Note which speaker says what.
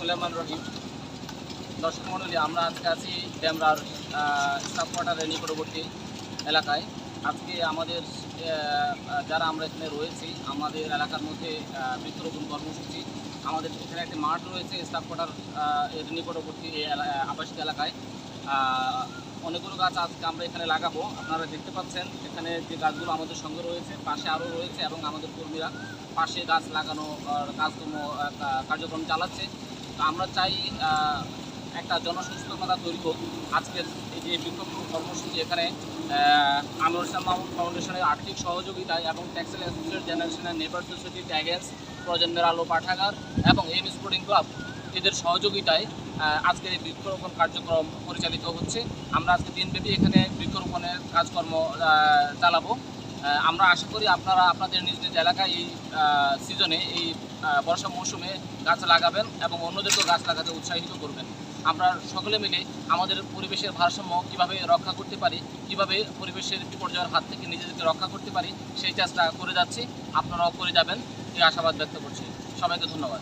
Speaker 1: বিসমুল্লাহমান রহিম। দর্শক মণ্ডলী আমরা আজকে আছি ড্যামরার স্টাফ কোয়ার্টারের নিকটবর্তী এলাকায়। আজকে আমাদের যারা আমরা এখানে রয়েছি আমাদের এলাকার মধ্যে আহ, বৃক্ষরোপণ কর্মসূচি আমাদের এখানে একটি মাঠ রয়েছে স্টাফ কোয়ার্টার এর নিকটবর্তী আবাসিক এলাকায়। অনেকগুলো গাছ আজকে আমরা এখানে লাগাবো। আপনারা দেখতে পাচ্ছেন এখানে যে গাছগুলো আমাদের সঙ্গে রয়েছে পাশে আরও রয়েছে এবং আমাদের কর্মীরা পাশে গাছ লাগানো কাজকর্ম কার্যক্রম চালাচ্ছে। আমরা চাই একটা জনসচেতনতা তৈরি হোক। আজকের এই যে বিক্ষোভ কর্মসূচি এখানে আনোয়ার ইসলাম মাহমুদ ফাউন্ডেশনের আর্থিক সহযোগিতায় এবং ট্যাক্সেল অ্যাসোসিয়েট জেনারেশনের নেবার সোসাইটি ট্যাগেন্স প্রজন্মের আলো পাঠাগার এবং এম স্পোর্টিং ক্লাব এদের সহযোগিতায় আজকের এই বৃক্ষরোপণ কার্যক্রম পরিচালিত হচ্ছে। আমরা আজকে দিনব্যাপী এখানে বৃক্ষরোপণের কাজকর্ম চালাবো। আমরা আশা করি আপনারা আপনাদের নিজ নিজ এলাকায় এই সিজনে এই বর্ষা মৌসুমে গাছ লাগাবেন এবং অন্যদেরকেও গাছ লাগাতে উৎসাহিত করবেন। আমরা সকলে মিলে আমাদের পরিবেশের ভারসাম্য কীভাবে রক্ষা করতে পারি, কীভাবে পরিবেশের বিপর্যয়ের হাত থেকে নিজেদেরকে রক্ষা করতে পারি, সেই চেষ্টা করে যাচ্ছি। আপনারাও করে যাবেন, এই আশাবাদ ব্যক্ত করছি। সবাইকে ধন্যবাদ।